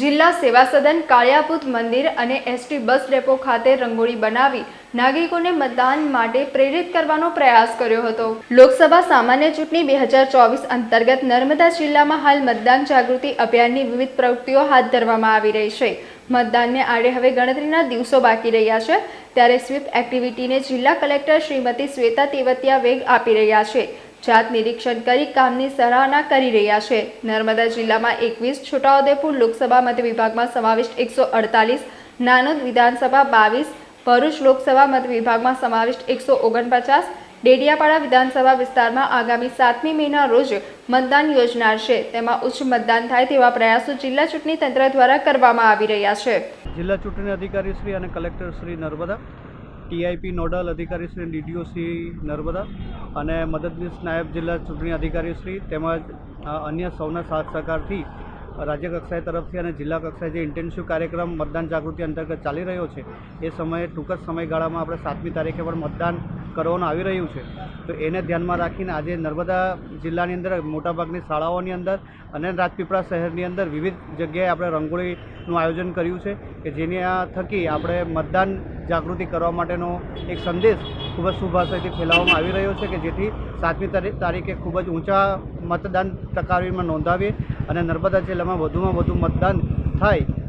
જિલ્લા સેવા સદન, કાળિયાપુત મંદિર અને એસટી બસ ડેપો ખાતે રંગોળી બનાવી નાગરિકોને મતદાન માટે પ્રેરિત કરવાનો પ્રયાસ કર્યો હતો. લોકસભા સામાન્ય ચૂંટણી બે હજાર ચોવીસ અંતર્ગત નર્મદા જિલ્લામાં હાલ મતદાન જાગૃતિ અભિયાનની વિવિધ પ્રવૃત્તિઓ હાથ ધરવામાં આવી રહી છે. મતદાનને આડે હવે ગણતરીના દિવસો બાકી રહ્યા છે. ત્યારે સ્વીપ એક્ટિવિટીને જિલ્લા કલેક્ટર શ્રીમતી શ્વેતા તેવતિયા વેગ આપી રહ્યા છે. જાત નિરીક્ષણ કરી કામની સરાહના કરી રહ્યા છે. નર્મદા જિલ્લામાં એકવીસ છોટાઉદેપુર લોકસભા મત વિભાગમાં સમાવિષ્ટ એકસો અડતાલીસ, નાનોદ વિધાનસભા બાવીસ, ભરૂચ લોકસભા મત વિભાગમાં સમાવિષ્ટ એકસો ઓગણપચાસ, ડેડિયાપાડા વિધાનસભા વિસ્તારમાં આગામી સાતમી મેના રોજ મતદાન યોજનાર છે. તેમાં ઉચ્ચ મતદાન થાય તેવા પ્રયાસો જિલ્લા ચૂંટણી તંત્ર દ્વારા કરવામાં આવી રહ્યા છે. જિલ્લા ચૂંટણી અધિકારી શ્રી અને collector Shri Narmada TIP nodal અધિકારી શ્રી ડીડીઓ શ્રી નર્મદા અને મદદનીશ નાયબ જિલ્લા ચૂંટણી અધિકારી શ્રી તેમજ અન્ય સૌના સાથ સહકારથી રાજ્ય કક્ષાએ તરફથી અને જિલ્લા કક્ષાએ જે ઇન્ટેન્સિવ કાર્યક્રમ મતદાન જાગૃતિ અંતર્ગત ચાલી રહ્યો છે, એ સમયે ટૂંક જ સમયગાળામાં આપણે સાતમી તારીખે પણ મતદાન કરવાનું આવી રહ્યું છે. તો એને ધ્યાનમાં રાખીને આજે નર્મદા જિલ્લાની અંદર, મોટાભાગની શાળાઓની અંદર અને રાજપીપળા શહેરની અંદર વિવિધ જગ્યાએ આપણે રંગોળીનું આયોજન કર્યું છે કે જેની આ થકી આપણે મતદાન જાગૃતિ કરવા માટેનો એક સંદેશ ખૂબ જ શુભાશયથી ફેલાવવામાં આવી રહ્યો છે કે જેથી સાતમી તારીખ તારીખે ખૂબ જ ઊંચા મતદાન ટકાવીમાં નોંધાવીએ અને નર્મદા જિલ્લામાં વધુમાં વધુ મતદાન થાય